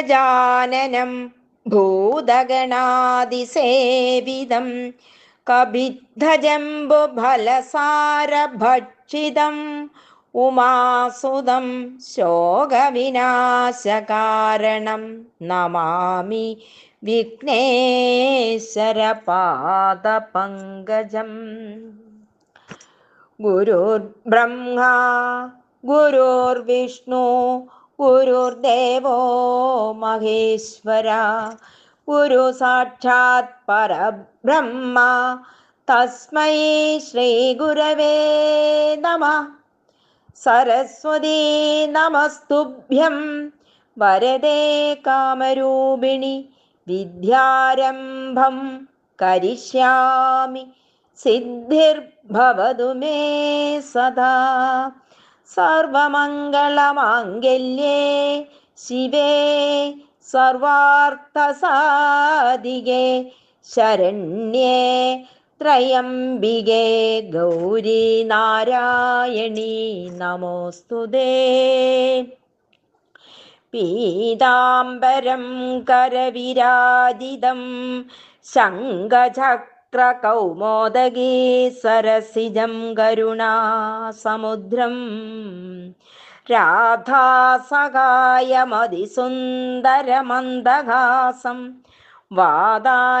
ഗജാനനം ഭൂതഗണാതിസേവിതം കബിദ്ധജംബുഫലസാരഭക്ഷിതം ഉമാസുതം ശോകവിനാശകാരണം നമാമി വിഘ്നേശ്വരപാദപങ്കജം. ഗുരുർബ്രഹ്മ ഗുരുർവിഷ്ണു ഗുരുർദേവോ മഹേശ്വര ഗുരു സാക്ഷാത് പരബ്രഹ്മ തസ്മൈ ശ്രീ ഗുരവേ നമ. സരസ്വതീ നമസ്തുഭ്യം വരദേ കാമരൂപിണി വിദ്യാരംഭം കരിഷ്യാമി സിദ്ധിർഭവതു മേ സദാ. സർവമംഗളമാംഗല്യേ. ശിവേ സർവാർത്ഥസാധികേ. ശരണ്യേ ത്രയംബികേ. ഗൗരി നാരായണി നമോസ്തുതേ. പീതാംബരം കരവിരാജിതം ശംഖചക്രകൗമോദഗീ സരസിജം കരുണാസമുദ്രം രാധാസഹായമതിസുന്ദരമന്ദഹാസം വാതാലയേശമനിശം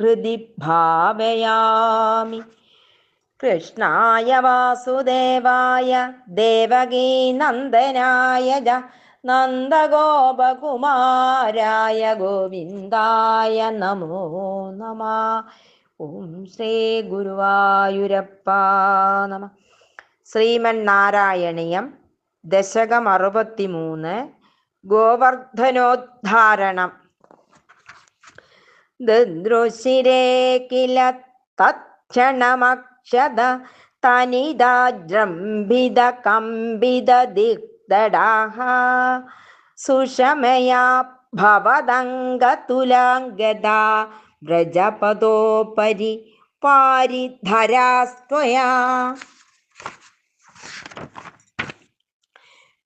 ഹൃദി ഭാവയാമി കൃഷ്ണായ വാസുദേവായ ദേവകീ നന്ദനായ ജ നന്ദഗോപകുമാരായ ഗോവിന്ദായ നമോ നമ. ഓം ശ്രീ ഗുരുവായൂരപ്പ നമ. ശ്രീമൻ ശ്രീമന്നാരായണീയം ദശകം അറുപത്തിമൂന്ന് ഗോവർദ്ധനോദ്ധാരണം. ദൃശിരേ കില തക്ഷണമക്ഷത തനിതാജ്രംഭിത കമ്പിത दडाः सुषमया भवदङ्गतुलाङ्गदा व्रजपदोपरि पारिधरास्त्वया।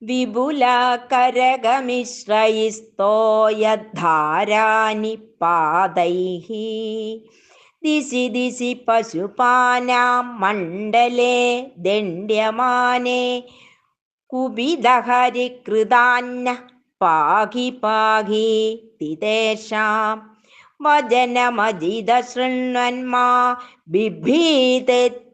विपुलाकरगमिश्रयिस्तोयद्धाराणि पादैः। दिशि दिशि पशुपानां मण्डले दण्ड्यमाने കുപിതഹരികൃതാന്ന പാഹി പാഹി തിതേഷാം വചനമജിത ശൃണ്വന്മാ ബിഭീതെത്യഭാണീः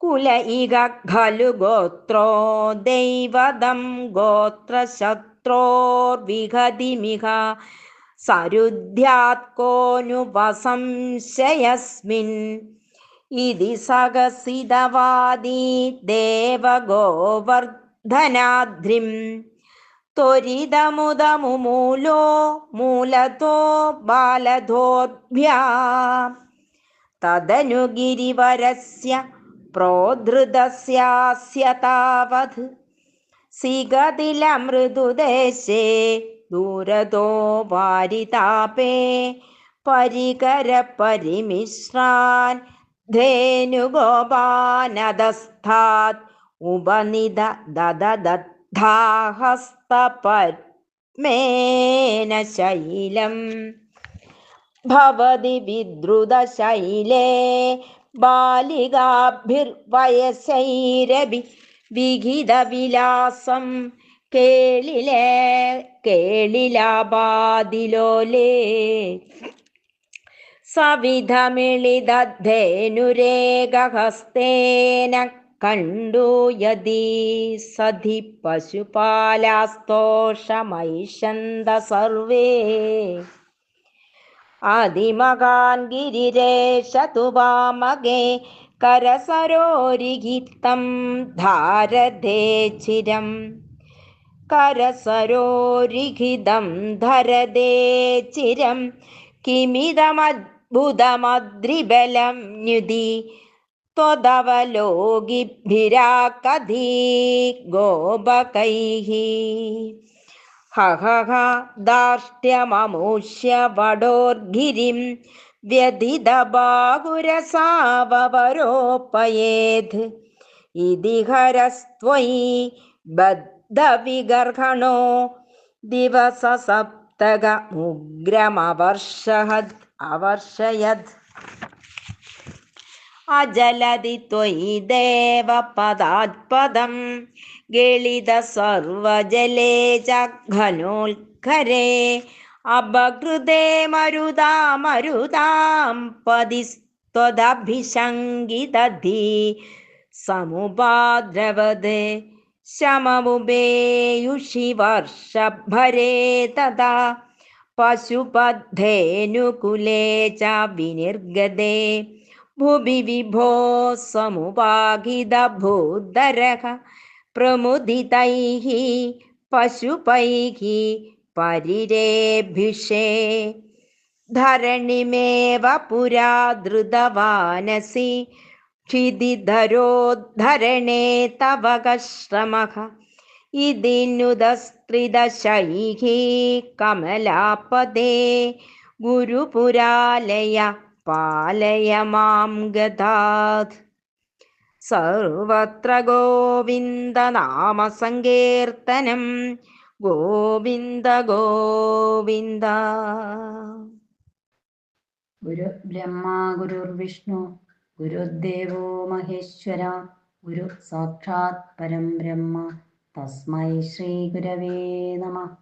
കുല ഇക ഖലു ഗോത്രോ ദൈവതം ഗോത്രശത്രോർവിഹതിമിഹ. സരുദ്ധ്യാത്കോനുപസംശയസ്മിൻ ഇതി സഹസിതവാദീ ദേവഗോവർദ്ധനാദ്രിം. ത്വരിതമുദമുമൂലോ മൂലതോ ബാലധോഭ്യാ തദനുഗിരിവരസ്യ പ്രോധൃതസ്യാസ്യ താവത്. സിഗതിലമൃദുദേശേ ദൂരതോ വാരിതാപേ. പരികരപരിമിശ്രാൻ ധേനുഗോപാനദസ്ഥാത് ഉപനിത ദദദദ്ധാഹസ്തപത്മേന ശൈലം. ഭവതി വിദ്രുതശൈലേ ബാലികാഭിർവയസൈരഭി വിഹിതവിലാസം കേളിലേ കേളിലാപാതിലോലേ സവിധമിളിതദ്ധേനുരേഖഹസ്തേന കണ്ടു യതി സധി പശുപാലാസ്തോഷമൈഷന്ത സർവേ ഗിരിരേശതു വാമകേ കരസരോരിഹിത്തം ധാരതേ ചിരം. കരസരോരിഹിതം ധരതേ ചിരം. കിമിതമദ്ഭുതമദ്രിബലം ന്യുതി त्वदवलोगिभिराकधी गोपकैः हहः दाष्ट्यममुष्य वडोर्गिरिं व्यधिदबाहुरसावरोपयेत् ഇതിഹരസ്ത്വയി ബദ്ധവിഗർഹണോ ദിവസസപ്തക മുഗ്രമവർഷഹത് അവർഷയത് അജലതി ത്വയി ദേവപദാത്പദം ഗളിത സർവജലേ ചഘനോൽക്കരേ അപകൃതേ മരുതാ മരുതാം പതിസ്ത്വദഭിശങ്കിതധി സമുപാദ്രവത് ശമമുപേയുഷി വർഷഭരേ തഥാ പശുപദ്ധേനുകുലേ ച വിനിർഗതേ ഭുവി വിഭോ സമുപാകിതഭൂധരഃ പ്രമുദിതൈः പശുപൈः പരിരേഭിഷേ ധരണിമേവ പുരാ ധൃതവാനസി ക്ഷിതിധരോദ്ധരണേ തവ കശ്രമഃ ഇതിനുദസ്ത്രിദശൈः കമലാപദേ ഗുരുപുരാലയ പാലയ മാം ഗതാത് സർവത്ര ഗോവിന്ദനാമസങ്കീർത്തനം ഗോവിന്ദ ഗോവിന്ദ. ഗുരു ബ്രഹ്മ ഗുരുർവിഷ്ണു ഗുരുദേവോ മഹേശ്വര ഗുരു സാക്ഷാത് പരം ബ്രഹ്മ. തസ്മൈ ശ്രീഗുരവേ നമ.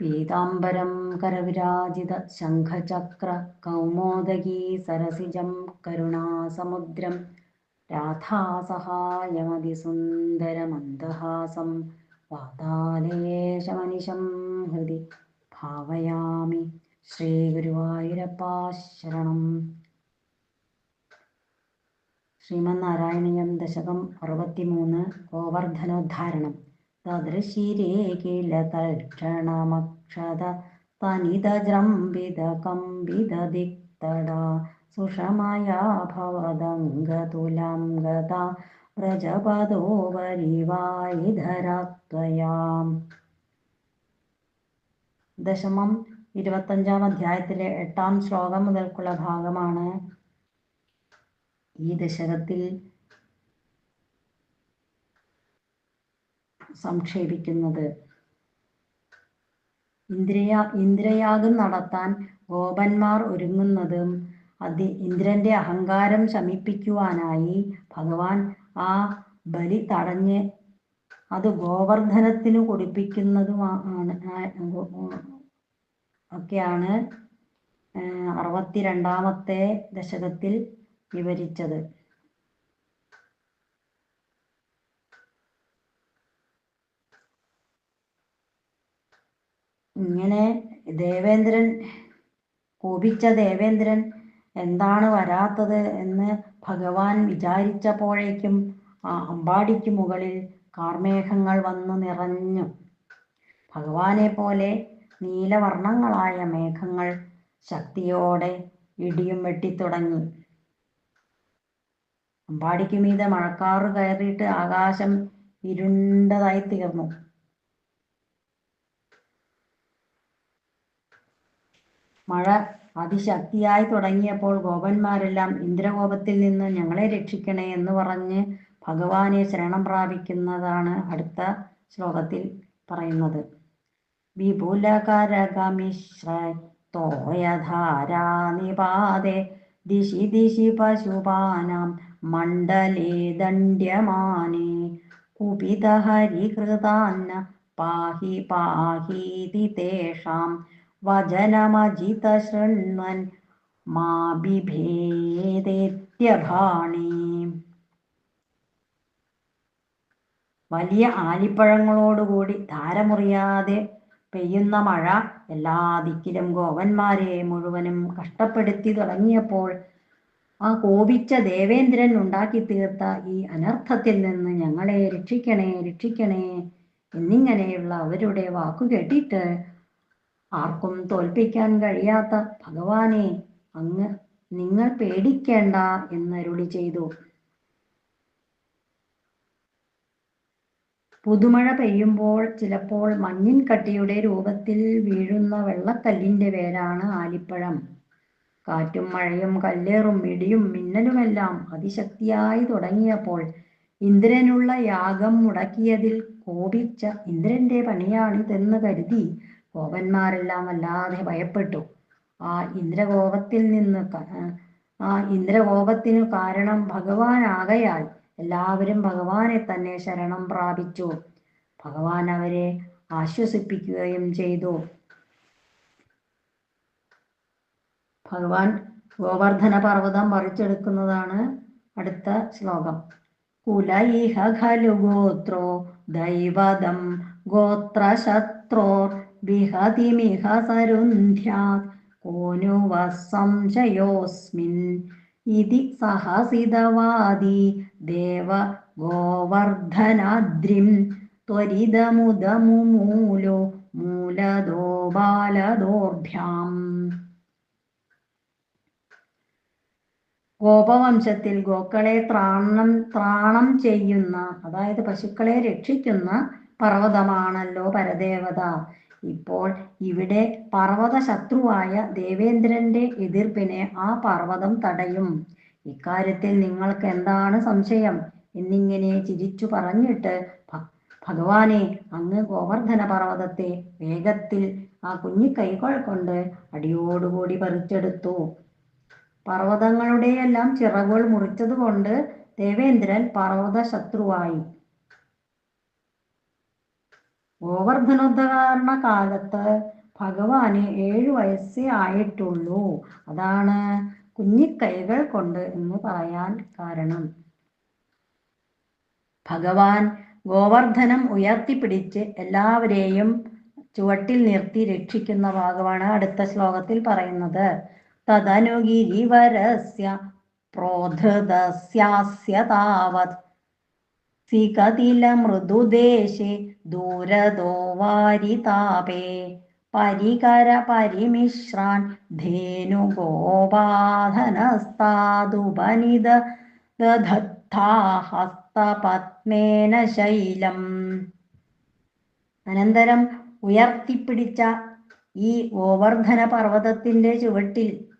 പീതാംബരം കരവിരാജിത ശംഖചക്ര കൗമോദകീ സരസിജം കരുണാസമുദ്രം. രാധാസഹായമതിസുന്ദരമന്ദഹാസം വാതാലയേശമനിശം ഹൃദി ഭാവയാമി. ശ്രീഗുരുവായൂരപ്പാ ശരണം. ശ്രീമന്നാരായണീയം ദശകം അറുപത്തിമൂന്ന് ഗോവർദ്ധനോദ്ധാരണം. തദൃശിരേ കില തൽക്ഷണമക്ഷത തനിതജ്രംബിത കമ്പിത ദിക്തടാ സുഷമയാ ഭവദംഗതുലാം ഗത വ്രജപദോ വരിവായിധരത്വയാം ദശമം ഇരുപത്തഞ്ചാം അധ്യായത്തിലെ എട്ടാം ശ്ലോകം മുതൽക്കുള്ള ഭാഗമാണ് ഈ ദശകത്തിൽ സംക്ഷേപിക്കുന്നത് ഇന്ദ്രിയ ഇന്ദ്രയാഗം നടത്താൻ ഗോപന്മാർ ഒരുങ്ങുന്നതും അതി ഇന്ദ്രന്റെ അഹങ്കാരം ശമിപ്പിക്കുവാനായി ഭഗവാൻ ആ ബലി തടഞ്ഞ് അത് ഗോവർദ്ധനത്തിന് കൊടുപ്പിക്കുന്നതുമാണ് ഒക്കെയാണ് അറുപത്തിരണ്ടാമത്തെ ദശകത്തിൽ വിവരിച്ചത്. ഇങ്ങനെ ദേവേന്ദ്രൻ കോപിച്ച ദേവേന്ദ്രൻ എന്താണ് വരാത്തത് എന്ന് ഭഗവാൻ വിചാരിച്ചപ്പോഴേക്കും ആ അമ്പാടിക്ക് മുകളിൽ കാർമേഘങ്ങൾ വന്നു നിറഞ്ഞു. ഭഗവാനെ പോലെ നീലവർണങ്ങളായ മേഘങ്ങൾ ശക്തിയോടെ ഇടിയും വെട്ടിത്തുടങ്ങി. അമ്പാടിക്ക് മീതെ മഴക്കാറ് കയറിയിട്ട് ആകാശം ഇരുണ്ടതായി തീർന്നു. മഴ അതിശക്തിയായി തുടങ്ങിയപ്പോൾ ഗോപന്മാരെല്ലാം ഇന്ദ്രകോപത്തിൽ നിന്ന് ഞങ്ങളെ രക്ഷിക്കണേ എന്ന് പറഞ്ഞ് ഭഗവാനെ ശരണം പ്രാപിക്കുന്നതാണ് അടുത്ത ശ്ലോകത്തിൽ പറയുന്നത്. വിപുലകരകമിശ്രോയധാരാ നിപാതെ ദിശി ദിശി പശുപാനാം ദണ്ഡ്യമാനേ കുപിതഹരികൃതാന്ന പാഹി പാഹീതി തേഷാം വചനമജിത ശൃണ്വൻ മാ ബിഭേദേത്യഭാണി വലിയ ആലിപ്പഴങ്ങളോടുകൂടി താരമുറിയാതെ പെയ്യുന്ന മഴ എല്ലാ ദിക്കിലും ഗോപന്മാരെ മുഴുവനും കഷ്ടപ്പെടുത്തി തുടങ്ങിയപ്പോൾ ആ കോപിച്ച ദേവേന്ദ്രൻ ഉണ്ടാക്കി തീർത്ത ഈ അനർത്ഥത്തിൽ നിന്ന് ഞങ്ങളെ രക്ഷിക്കണേ രക്ഷിക്കണേ എന്നിങ്ങനെയുള്ള അവരുടെ വാക്കു കേട്ടിട്ട് ആർക്കും തോൽപ്പിക്കാൻ കഴിയാത്ത ഭഗവാനെ അങ്ങ് നിങ്ങൾ പേടിക്കേണ്ട എന്നരുളി ചെയ്തു. പുതുമഴ പെയ്യുമ്പോൾ ചിലപ്പോൾ മഞ്ഞിൻ കട്ടിയുടെ രൂപത്തിൽ വീഴുന്ന വെള്ളക്കല്ലിന്റെ പേരാണ് ആലിപ്പഴം. കാറ്റും മഴയും കല്ലേറും ഇടിയും മിന്നലുമെല്ലാം അതിശക്തിയായി തുടങ്ങിയപ്പോൾ ഇന്ദ്രനുള്ള യാഗം മുടക്കിയതിൽ കോപിച്ച ഇന്ദ്രന്റെ പണിയാണിതെന്ന് കരുതി കോപന്മാരെല്ലാം വല്ലാതെ ഭയപ്പെട്ടു. ആ ഇന്ദ്രകോപത്തിൽ നിന്ന് ആ ഇന്ദ്രകോപത്തിന് കാരണം ഭഗവാനാകയാൽ എല്ലാവരും ഭഗവാനെ തന്നെ ശരണം പ്രാപിച്ചു. ഭഗവാൻ അവരെ ആശ്വസിപ്പിക്കുകയും ചെയ്തു. ഭഗവാൻ ഗോവർദ്ധന പർവതം പറിച്ചെടുക്കുന്നതാണ് അടുത്ത ശ്ലോകം. കുലൈഹ ഖലു ഗോത്രോ ദൈവതം ഗോത്രശത്രോർ വിഹതിമിഹ സരുന്ധ്യാ കോനുവ സംശയോസ്മിൻ ഇതി സഹസിതവാദി ദേവ ഗോവർദ്ധനാദ്രിം ത്വരിതമുദമുമൂലോ മൂലദോ ബാലദോർഭ്യാം. ഗോപവംശത്തിൽ ഗോക്കളെ ത്രാണം ത്രാണം ചെയ്യുന്ന അതായത് പശുക്കളെ രക്ഷിക്കുന്ന പർവതമാണല്ലോ പരദേവത. ഇപ്പോൾ ഇവിടെ പർവത ശത്രുവായ ദേവേന്ദ്രന്റെ എതിർപ്പിനെ ആ പർവതം തടയും. ഇക്കാര്യത്തിൽ നിങ്ങൾക്ക് എന്താണ് സംശയം? എന്നിങ്ങനെ ചിരിച്ചു പറഞ്ഞിട്ട് ഭഗവാനെ അങ്ങ് ഗോവർദ്ധന പർവതത്തെ വേഗത്തിൽ ആ കുഞ്ഞിക്കൈകൾ കൈകൾ കൊണ്ട് അടിയോടുകൂടി പറിച്ചെടുത്തു. പർവതങ്ങളുടെയെല്ലാം ചിറകുകൾ മുറിച്ചതുകൊണ്ട് ദേവേന്ദ്രൻ പർവത ശത്രുവായി ഗോവർദ്ധനോദ്ധകാരണ കാലത്ത് ഭഗവാന് ഏഴു വയസ്സേ ആയിട്ടുള്ളൂ. അതാണ് കുഞ്ഞിക്കൈകൾ കൊണ്ട് എന്ന് പറയാൻ കാരണം. ഭഗവാൻ ഗോവർദ്ധനം ഉയർത്തിപ്പിടിച്ച് എല്ലാവരെയും ചുവട്ടിൽ നിർത്തി രക്ഷിക്കുന്ന ഭാഗമാണ് അടുത്ത ശ്ലോകത്തിൽ പറയുന്നത്. തദനു ഗിരിവരസ്യ പ്രോധൃതസ്യാസ്യ താവത് സികതില മൃദുദേശേ ദൂരദോ വാരിതാപേ. പരികര പരിമിശ്രാൻ ധേനു ഗോപാധനസ്താദുപനിത ഹസ്തപത്മേന ശൈലം. അനന്തരം ഉയർത്തിപ്പിടിച്ച ഈ ഗോവർദ്ധന പർവതത്തിന്റെ ചുവട്ടിൽ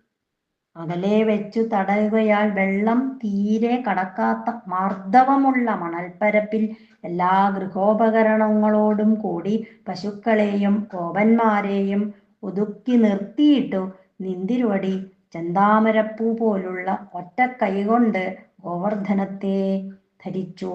അകലെ വെച്ചു തടയുകയാൽ വെള്ളം തീരെ കടക്കാത്ത മാർദ്ദവമുള്ള മണൽപ്പരപ്പിൽ എല്ലാ ഗൃഹോപകരണങ്ങളോടും കൂടി പശുക്കളെയും കോപന്മാരെയും ഒതുക്കി നിർത്തിയിട്ടു നിന്തിരുവടി ചെന്താമരപ്പൂ പോലുള്ള ഒറ്റ കൈകൊണ്ട് ഗോവർദ്ധനത്തെ ധരിച്ചു.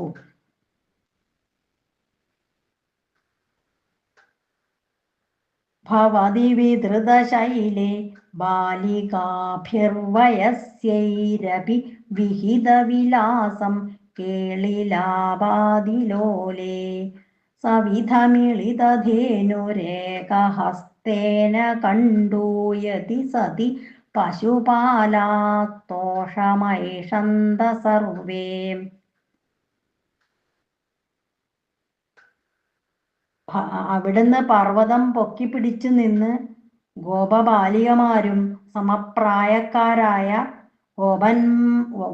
ഭവതി വിധൃതശൈലേ ബാലികാഭിർവയസ്യൈരപി വിഹിതവിലാസം കേളിലാപാതിലോലേ സവിധമിളിതധേനുരേഖഹസ്തേന കണ്ടൂയതി സതി പശുപാലാത്തോഷമൈഷന്ത സർവേ. അവിടുന്ന് പർവതം പൊക്കിപ്പിടിച്ചു നിന്ന് ഗോപബാലികമാരും സമപ്രായക്കാരായ ഗോപൻ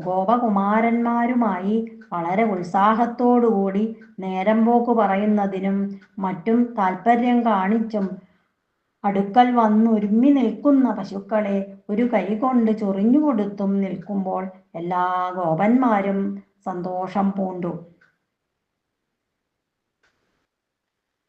ഗോപകുമാരന്മാരുമായി വളരെ ഉത്സാഹത്തോടുകൂടി നേരം പോക്ക് പറയുന്നതിനും മറ്റും താല്പര്യം കാണിച്ചും അടുക്കൽ വന്നുരുമ്മി നിൽക്കുന്ന പശുക്കളെ ഒരു കൈ കൊണ്ട് ചൊറിഞ്ഞു കൊടുത്തും നിൽക്കുമ്പോൾ എല്ലാ ഗോപന്മാരും സന്തോഷം പൂണ്ടു.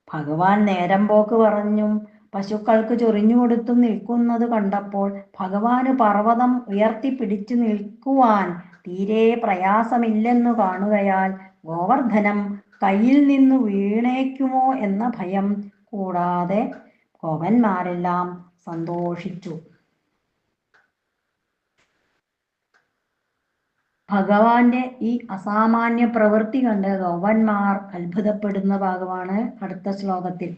ഭഗവാൻ നേരം പോക്ക് പറഞ്ഞും പശുക്കൾക്ക് ചൊറിഞ്ഞു കൊടുത്തു നിൽക്കുന്നത് കണ്ടപ്പോൾ ഭഗവാന് പർവതം ഉയർത്തിപ്പിടിച്ചു നിൽക്കുവാൻ തീരെ പ്രയാസമില്ലെന്നു കാണുകയാൽ ഗോവർദ്ധനം കയ്യിൽ നിന്ന് വീണേക്കുമോ എന്ന ഭയം കൂടാതെ ഗോപന്മാരെല്ലാം സന്തോഷിച്ചു. ഭഗവാന്റെ ഈ അസാമാന്യ പ്രവൃത്തി കണ്ട് ഗൗവന്മാർ അത്ഭുതപ്പെടുന്ന ഭാഗമാണ് അടുത്ത ശ്ലോകത്തിൽ.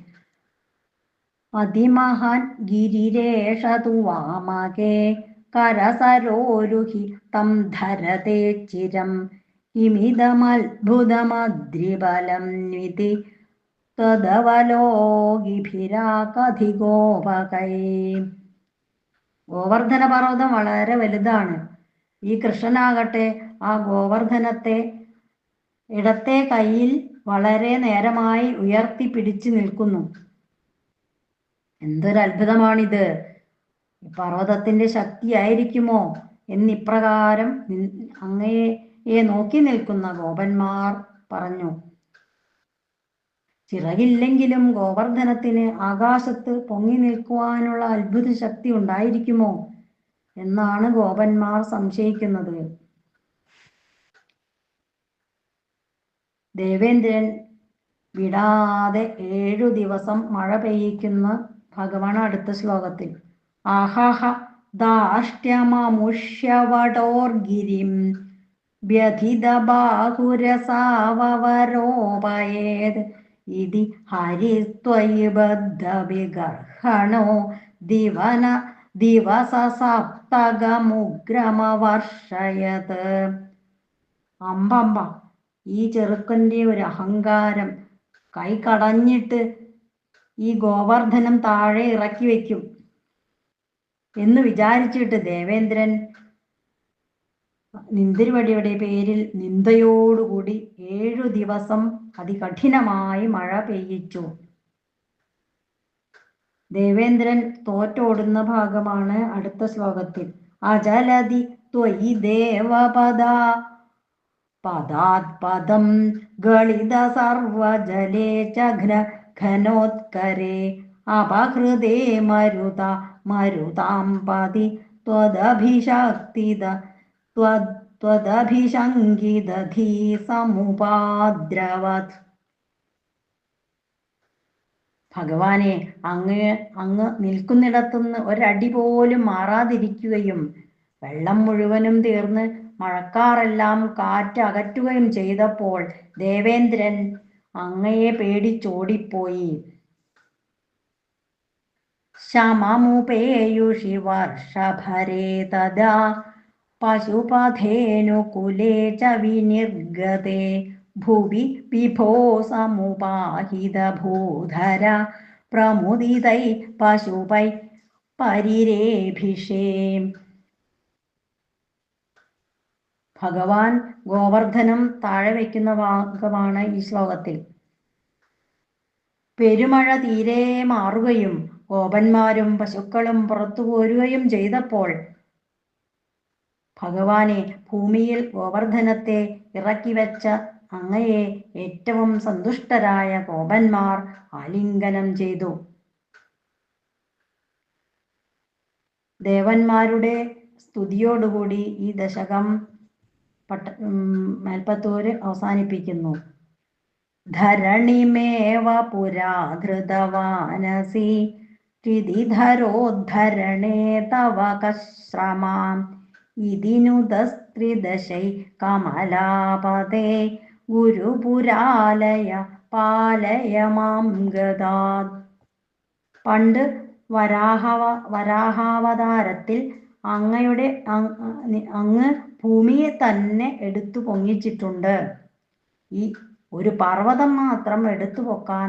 അതിമഹാൻ ഗിരിരേഷതു വാമകേ കരസരോരുഹി തം ധരതേ ചിരം. ഇമിതമത്ഭുതമദ്രിബലം വിധി ഗോവർദ്ധന പർവതം വളരെ വലുതാണ്. ഈ കൃഷ്ണനാകട്ടെ ആ ഗോവർദ്ധനത്തെ ഇടത്തെ കയ്യിൽ വളരെ നേരമായി ഉയർത്തി പിടിച്ചു നിൽക്കുന്നു. എന്തൊരു അത്ഭുതമാണിത് പർവതത്തിന്റെ ശക്തി ആയിരിക്കുമോ എന്നിപ്രകാരം അങ്ങയെ നോക്കി നിൽക്കുന്ന ഗോപന്മാർ പറഞ്ഞു. ചിറകില്ലെങ്കിലും ഗോവർദ്ധനത്തിന് ആകാശത്ത് പൊങ്ങി നിൽക്കുവാനുള്ള അത്ഭുത ശക്തി ഉണ്ടായിരിക്കുമോ? എന്നാണ് ഗോപന്മാർ സംശയിക്കുന്നത്. ദേവേന്ദ്രൻ വിടാതെ ഏഴു ദിവസം മഴ പെയ്യിക്കുന്ന ഭഗവാൻ അടുത്ത ശ്ലോകത്തിൽ. ആഹാഹ ദാഷ്ട്യമമുഷ്യവടോർഗിരിം വ്യഥിതബാഹുരസാവരോപയേത് ഇതി ഹരിസ്ത്വയി ബദ്ധവിഗർഹണോ ദിവന ദിവസസപ്തകമുഗ്രമവർഷയത്. അമ്പമ്പ ഈ ചെറുക്കന്റെ ഒരു അഹങ്കാരം കൈ കടഞ്ഞിട്ട് ഈ ഗോവർദ്ധനം താഴെ ഇറക്കി വയ്ക്കും എന്ന് വിചാരിച്ചിട്ട് ദേവേന്ദ്രൻ നിന്തിരുവടിയുടെ പേരിൽ നിന്ദയോടുകൂടി ഏഴു ദിവസം അതികഠിനമായി മഴ പെയ്യിച്ചു. ദേവേന്ദ്രൻ തോറ്റോടുന്ന ഭാഗമാണ് അടുത്ത ശ്ലോകത്തിൽ. അജലതി ത്വയി ദേവപദ. പദാത് പദം ഗളിത സർവജലേ ചഘ്ന ഘനോത്കരേ. അപഹൃദേ മരുത മരുതാം പതി ത്വദഭിശക്തിത ത്വദ് ത്വദഭിശങ്കിതധീ സമുപാദ്രവത്. ഭഗവാനെ അങ്ങ് അങ്ങ് നിൽക്കുന്നിടത്തുനിന്ന് ഒരടി പോലും മാറാതിരിക്കുകയും വെള്ളം മുഴുവനും തീർന്ന് മഴക്കാറെല്ലാം കാറ്റ് അകറ്റുകയും ചെയ്തപ്പോൾ ദേവേന്ദ്രൻ അങ്ങയെ പേടിച്ചോടിപ്പോയി. ശമമുപേയുഷി വർഷഭരേ തദാ പശുപഥേനുകുലേ ച വിനിർഗതേ ഭുവി വിഭോ സമുപാഹിതഭൂധര പ്രമുദിതൈ പശുപൈ പരിരേഭിഷേം. ഭഗവാൻ ഗോവർദ്ധനം താഴെ വയ്ക്കുന്ന ഭാഗമാണ് ഈ ശ്ലോകത്തിൽ. പെരുമഴ തീരെ മാറുകയും ഗോപന്മാരും പശുക്കളും പുറത്തു പോരുകയും ചെയ്തപ്പോൾ ഭഗവാനെ ഭൂമിയിൽ ഗോവർദ്ധനത്തെ ഇറക്കി വെച്ച അങ്ങയെ ഏറ്റവും സന്തുഷ്ടരായ ഗോപന്മാർ ആലിംഗനം ചെയ്തു. ദേവന്മാരുടെ സ്തുതിയോടുകൂടി ഈ ദശകം പട്ട മേൽപ്പത്തൂര് അവസാനിപ്പിക്കുന്നു. ധരണിമേവ പുരാ ധൃതവാനസി തവ കശ്രമാം. ഇതിനുതസ്ത്രിദശൈ കമലാപതേ ഗുരുപുരാലയ പാലയ മാം പണ്ട് വരാഹവ വരാഹാവതാരത്തിൽ അങ്ങയുടെ അങ്ങ് ഭൂമിയെ തന്നെ എടുത്തു പൊങ്ങിച്ചിട്ടുണ്ട്. ഈ ഒരു പർവതം മാത്രം എടുത്തു പൊക്കാൻ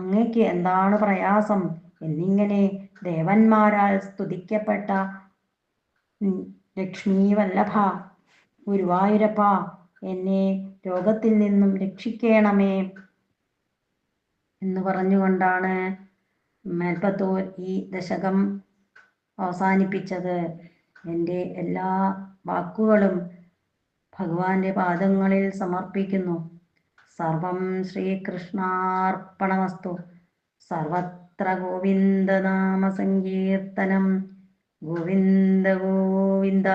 അങ്ങയ്ക്ക് എന്താണ് പ്രയാസം? എന്നിങ്ങനെ ദേവന്മാരാൽ സ്തുതിക്കപ്പെട്ട ലക്ഷ്മീ വല്ലഭ ഗുരുവായൂരപ്പ എന്നെ രോഗത്തിൽ നിന്നും രക്ഷിക്കണമേ എന്ന് പറഞ്ഞുകൊണ്ടാണ് മേൽപ്പത്തൂർ ഈ ദശകം അവസാനിപ്പിച്ചത്. എന്റെ എല്ലാ വാക്കുകളും ഭഗവാന്റെ പാദങ്ങളിൽ സമർപ്പിക്കുന്നു. സർവം ശ്രീകൃഷ്ണാർപ്പണമസ്തു. സർവത്ര ഗോവിന്ദനാമസങ്കീർത്തനം. ഗോവിന്ദ ഗോവിന്ദ.